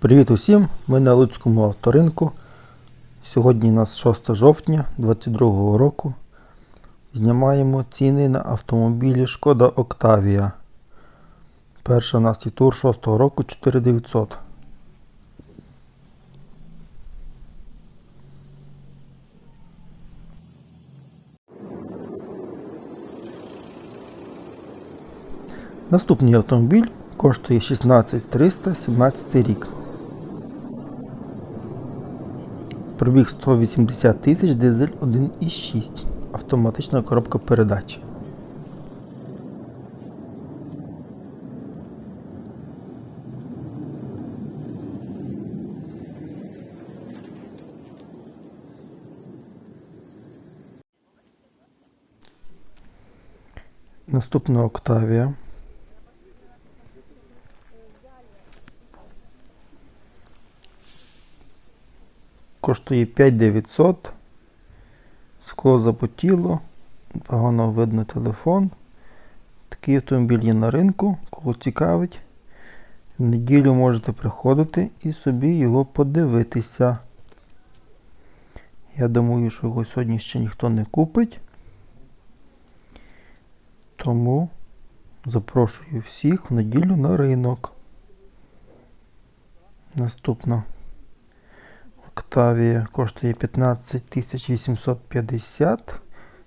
Привіт усім! Ми на Луцькому авторинку. Сьогодні у нас 6 жовтня 2022 року. Знімаємо ціни на автомобілі Шкода Октавія. Перша у нас тур 6 року 4900. Наступний автомобіль коштує 16300 17 рік. Пробіг 180 тисяч, дизель 1,6. Автоматична коробка передач. Наступна Октавія. Коштує 5900. Скло запотіло. Погано видно телефон. Такий автомобіль є на ринку. Кого цікавить. В неділю можете приходити і собі його подивитися. Я думаю, що його сьогодні ще ніхто не купить. Тому запрошую всіх в неділю на ринок. Наступна. Октавія коштує 15 850.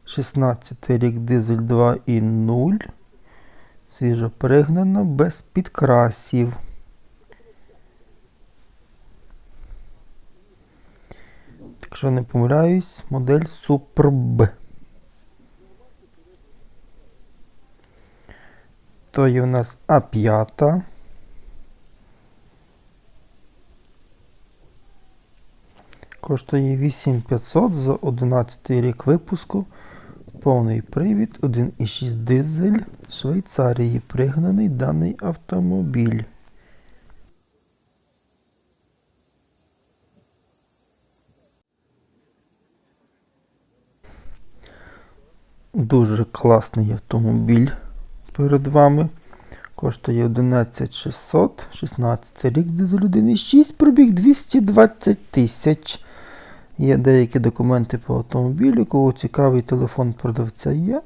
16 рік дизель 2,0. Свіжо пригнана без підкрасів. Якщо не помиляюсь, модель Superb. То є в нас А5. Коштує 8500 за 11 рік випуску. Повний привід 1,6 дизель Швейцарії пригнаний даний автомобіль. Дуже класний автомобіль перед вами. Коштує 11600, 16 рік дизель 1,6, пробіг 220 тисяч. Є деякі документи по автомобілю, кого цікавий телефон продавця є.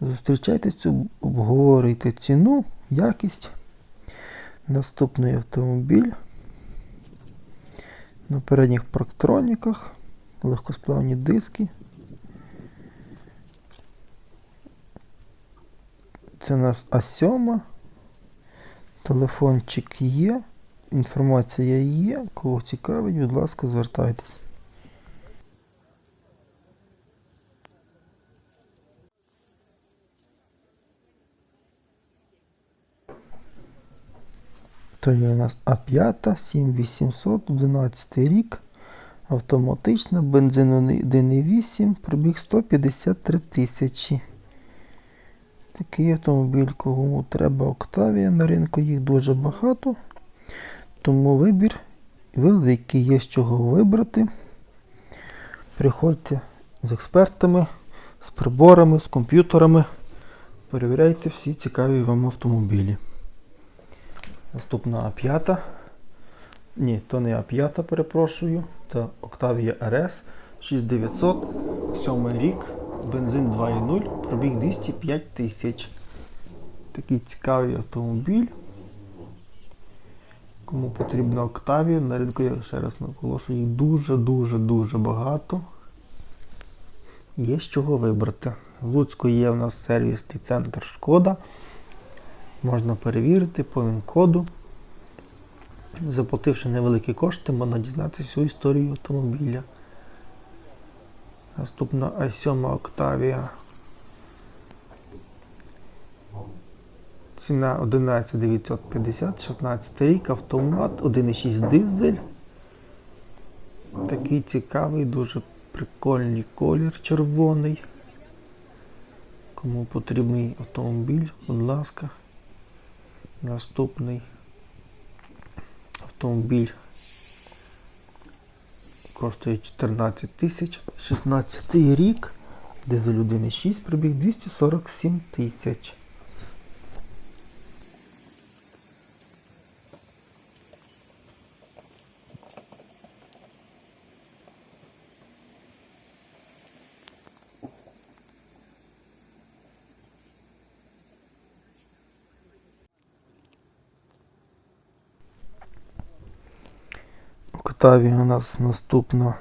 Зустрічайтеся, обговорюйте ціну, якість. Наступний автомобіль. На передніх парктроніках, легкосплавні диски. Це у нас А7. Телефончик є. Інформація є. Кого цікавить, будь ласка, звертайтесь. Є у нас А5, 7800, 11 рік. Автоматична, бензин 1,8, пробіг 153 тисячі. Такий автомобіль, кому треба Октавія. На ринку їх дуже багато. Тому вибір великий, є з чого вибрати. Приходьте з експертами, з приборами, з комп'ютерами. Перевіряйте всі цікаві вам автомобілі. Наступна А5. Ні, то не А5, перепрошую. Це Octavia RS 6900, 7 рік, бензин 2.0, пробіг 205 тисяч. Такий цікавий автомобіль. Кому потрібна Octavia, на ринку я ще раз наголошую, їх дуже-дуже-дуже багато. Є з чого вибрати. В Луцьку є в нас сервісний центр Шкода. Можна перевірити по він-коду. Заплативши невеликі кошти, можна дізнатися всю історію автомобіля. Наступна А7 Октавія. Ціна 11950, 16 рік, автомат, 1,6 дизель. Такий цікавий, дуже прикольний колір червоний. Кому потрібний автомобіль, будь ласка. Наступний автомобіль коштує 14 тисяч, 16 рік, де за людини 6 пробіг 247 тисяч. Октавія у нас наступна.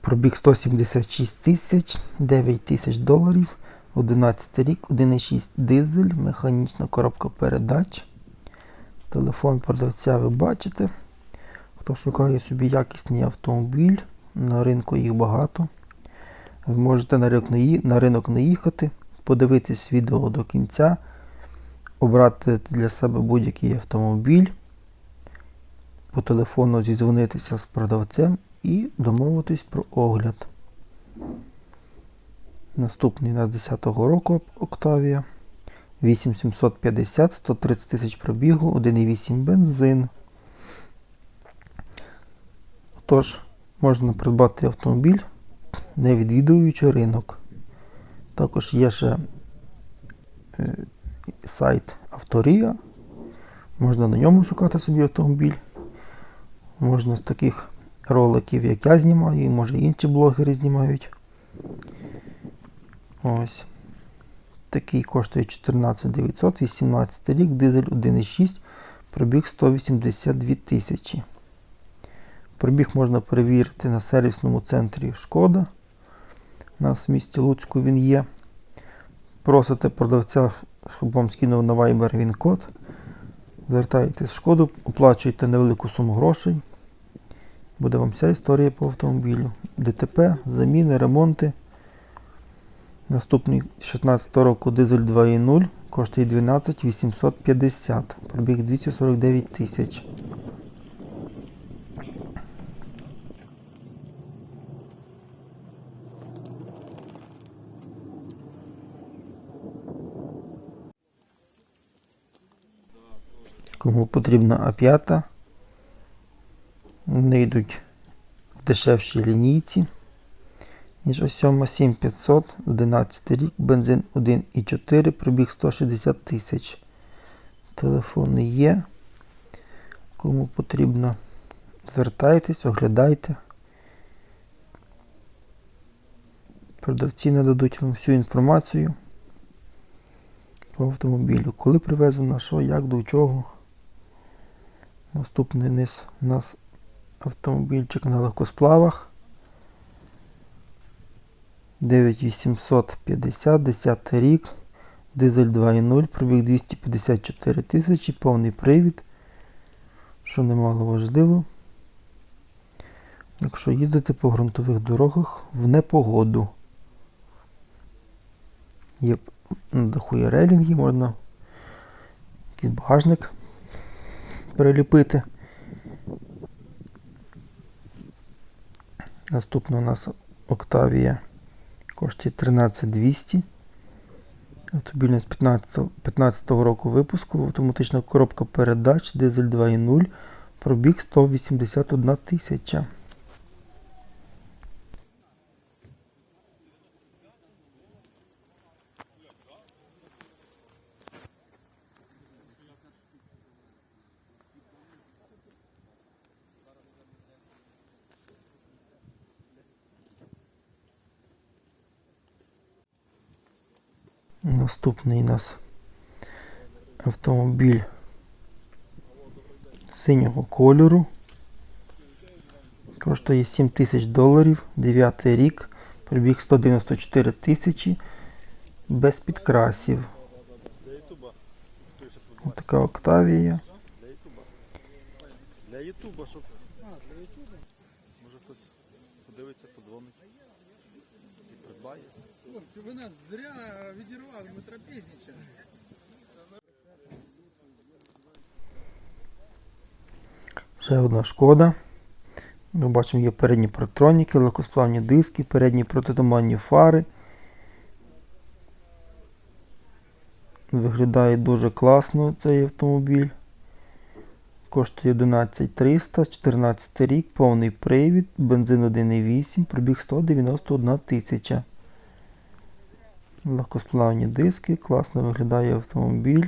Пробіг 176 тисяч, 9 тисяч доларів, 11 рік, 1,6 дизель, механічна коробка передач. Телефон продавця ви бачите. Хто шукає собі якісний автомобіль, на ринку їх багато. Ви можете на ринок не їхати, подивитись відео до кінця, обрати для себе будь-який автомобіль, по телефону зізвонитися з продавцем і домовитись про огляд. Наступний у нас 10-го року Октавія. 8750, 130 тисяч пробігу, 1,8 бензин. Тож, можна придбати автомобіль, не відвідуючи ринок. Також є ще е, сайт Авторія. Можна на ньому шукати собі автомобіль. Можна з таких роликів, як я знімаю, і може інші блогери знімають. Ось. Такий коштує 14 900, 18 рік, дизель 1,6, пробіг 182 тисячі. Пробіг можна перевірити на сервісному центрі Шкода. У нас в місті Луцьку він є. Просите продавця, щоб вам скинув на Viber він код. Звертаєтесь в шкоду, оплачуєте невелику суму грошей. Буде вам вся історія по автомобілю. ДТП, заміни, ремонти. Наступний 16 року дизель 2.0 коштує 12 850. Пробіг 249 тисяч. Кому потрібна А5, вони йдуть в дешевшій лінійці, ніж ось 7 7500, 11 рік, бензин 1,4, пробіг 160 тисяч. Телефони є. Кому потрібно, звертайтесь, оглядайте. Продавці нададуть вам всю інформацію по автомобілю. Коли привезено, що, як, до чого. Наступний низ у нас автомобільчик на легкосплавах. 9850, 10 рік, дизель 2.0, пробіг 254 тисячі, повний привід, що немало важливо. Якщо їздити по ґрунтових дорогах в непогоду. Є на даху є рейлінги, можна якийсь багажник переліпити. Наступна у нас Октавія коштує 13200. Автобільність з 15, 15 року випуску, автоматична коробка передач, дизель 2.0, пробіг 181 тисяча. Наступний у нас автомобіль синього кольору. Коштує 7 тисяч доларів, 9 рік, пробіг 194 тисячі, без підкрасів. Ось така Октавія. Для Ютуба, щоб. Може хтось подивиться, подзвонить. І придбає. Хлопці, ви нас зря відірвали, ми трапезничаємо. Ще одна шкода. Ми бачимо, є передні протроніки, легкосплавні диски, передні протитуманні фари. Виглядає дуже класно цей автомобіль. Коштує 11300, 14 рік, повний привід, бензин 1,8, пробіг 191 тисяча. Легкосплавні диски, класно виглядає автомобіль.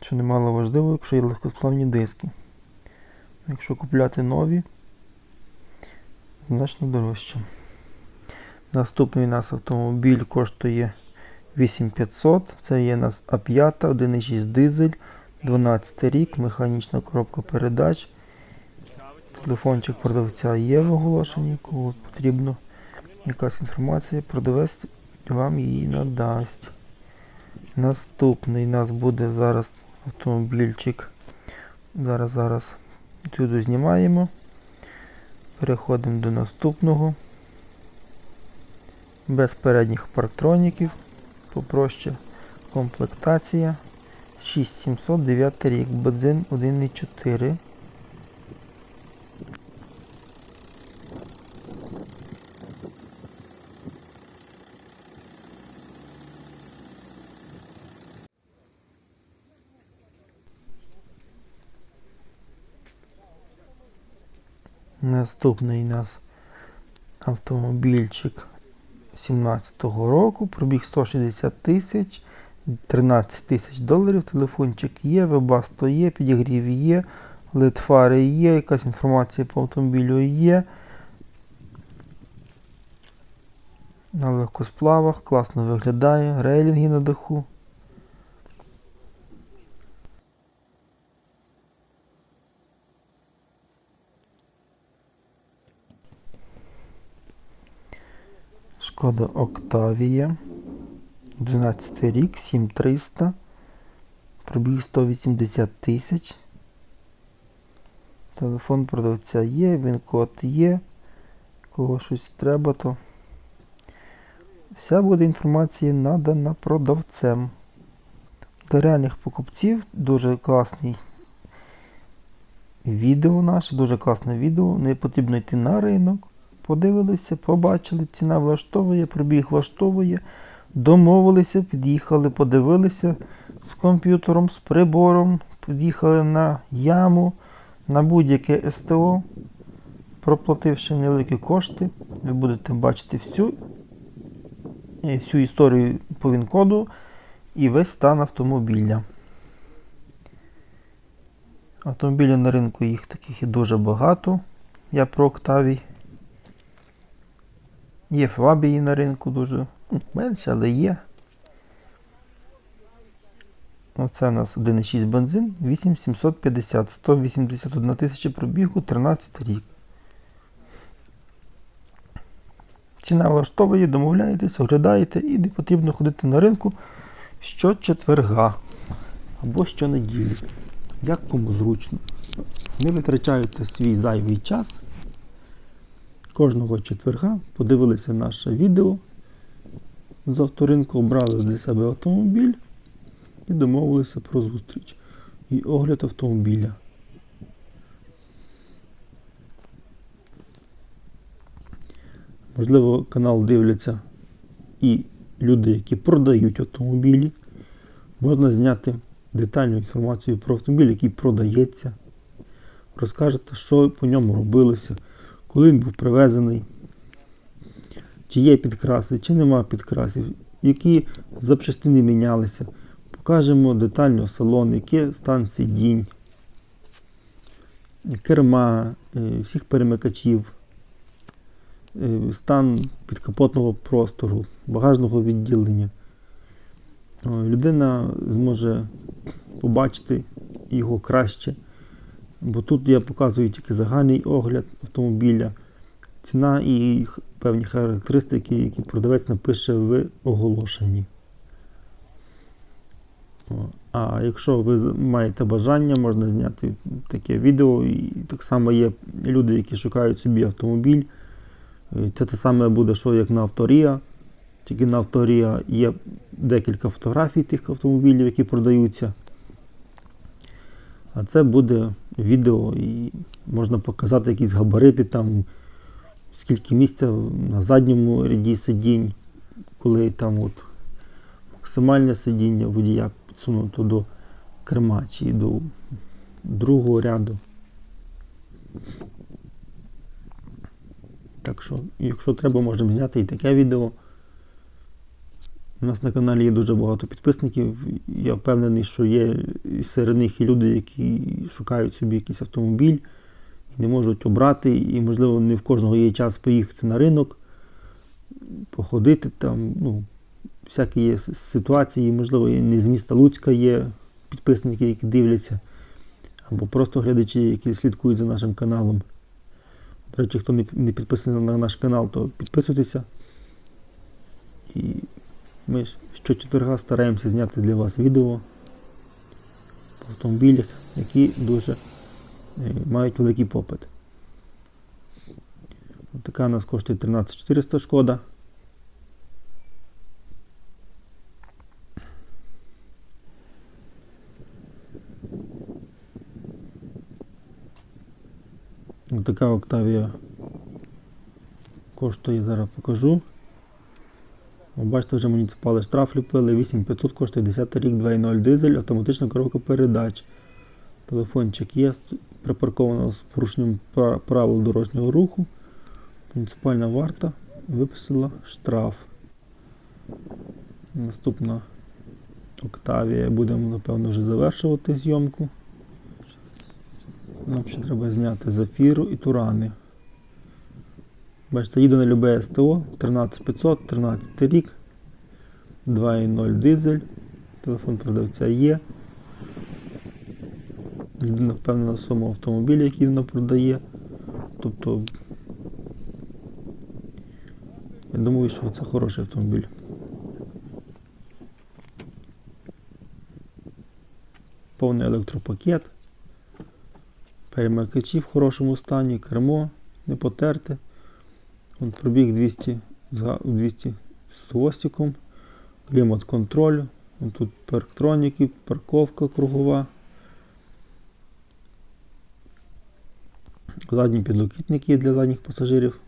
Що немало важливо, якщо є легкосплавні диски. Якщо купляти нові, значно дорожче. Наступний у нас автомобіль коштує 8500. Це є у нас А5, 1,6 дизель, 12 рік, механічна коробка передач. Телефончик продавця є в оголошенні, кого потрібно якась інформація, продавець вам її надасть. Наступний у нас буде зараз автомобільчик. Зараз, зараз сюди знімаємо. Переходимо до наступного. Без передніх парктроніків. Попроще комплектація. 6709 рік. Бензин 1,4. Наступний у нас автомобільчик 17-го року, пробіг 160 тисяч, 13 тисяч доларів, телефончик є, вебасто є, підігрів є, литфари є, якась інформація по автомобілю є. На легкосплавах, класно виглядає, рейлінги на даху. Шкода Октавія. 12 рік, 7300. Пробіг 180 тисяч. Телефон продавця є, він код є. Кого щось треба, то вся буде інформація надана продавцем. Для реальних покупців дуже класний відео наше, дуже класне відео. Не потрібно йти на ринок. Подивилися, побачили, ціна влаштовує, пробіг влаштовує. Домовилися, під'їхали, подивилися з комп'ютером, з прибором, під'їхали на яму, на будь-яке СТО, проплативши невеликі кошти, ви будете бачити всю, е, всю історію по він-коду і весь стан автомобіля. Автомобілів на ринку їх таких і дуже багато. Я про Октавій. Є фабії на ринку дуже ну, менше, але є. Оце у нас 1,6 бензин, 8750, 181 тисяча пробігу, 13 рік. Ціна влаштовує, домовляєтесь, оглядаєте і не потрібно ходити на ринку щочетверга або щонеділі. Як кому зручно. Не витрачаєте свій зайвий час. Кожного четверга подивилися наше відео з авторинку, обрали для себе автомобіль і домовилися про зустріч і огляд автомобіля. Можливо, канал дивляться і люди, які продають автомобілі. Можна зняти детальну інформацію про автомобіль, який продається. Розкажете, що по ньому робилося, коли він був привезений, чи є підкраси, чи нема підкрасів, які запчастини мінялися. Покажемо детально салон, який стан сидінь, керма, е, всіх перемикачів, е, стан підкапотного простору, багажного відділення. Людина зможе побачити його краще. Бо тут я показую тільки загальний огляд автомобіля, ціна і певні характеристики, які продавець напише в оголошенні. А якщо ви маєте бажання, можна зняти таке відео. І так само є люди, які шукають собі автомобіль. Це те саме буде, що як на Авторія. Тільки на Авторія є декілька фотографій тих автомобілів, які продаються. А це буде відео і можна показати якісь габарити, там, скільки місця на задньому ряді сидінь, коли там от максимальне сидіння водія підсунуто до керма чи до другого ряду. Так що, якщо треба, можемо зняти і таке відео. У нас на каналі є дуже багато підписників. Я впевнений, що є серед них і люди, які шукають собі якийсь автомобіль і не можуть обрати, і, можливо, не в кожного є час поїхати на ринок, походити там. Ну, всякі є ситуації, можливо, і не з міста Луцька є підписники, які дивляться, або просто глядачі, які слідкують за нашим каналом. До речі, хто не підписаний на наш канал, то підписуйтеся. І ми щочетверга стараємося зняти для вас відео по автомобілях, які дуже е, мають великий попит. От така у нас коштує 13400 шкода. Ось така Октавія коштує, зараз покажу. Бачите, вже муніципали штраф ліпили, 8500 коштує 10 рік, 2.0 дизель, автоматична коробка передач. Телефончик є, припарковано з порушенням правил дорожнього руху. Муніципальна варта виписала штраф. Наступна Октавія. Будемо, напевно, вже завершувати зйомку. Нам ще треба зняти зафіру і турани. Бачите, їду на любе СТО 13500, 13 рік, 2.0 дизель, телефон продавця є. Людина впевнена в своєму автомобілі, який вона продає. Тобто, я думаю, що це хороший автомобіль. Повний електропакет. Перемикачі в хорошому стані, кермо не потерте. Пробіг 200, з 200 з хвостиком, клімат контроль, тут парктроніки, парковка кругова. Задні підлокітники для задніх пасажирів.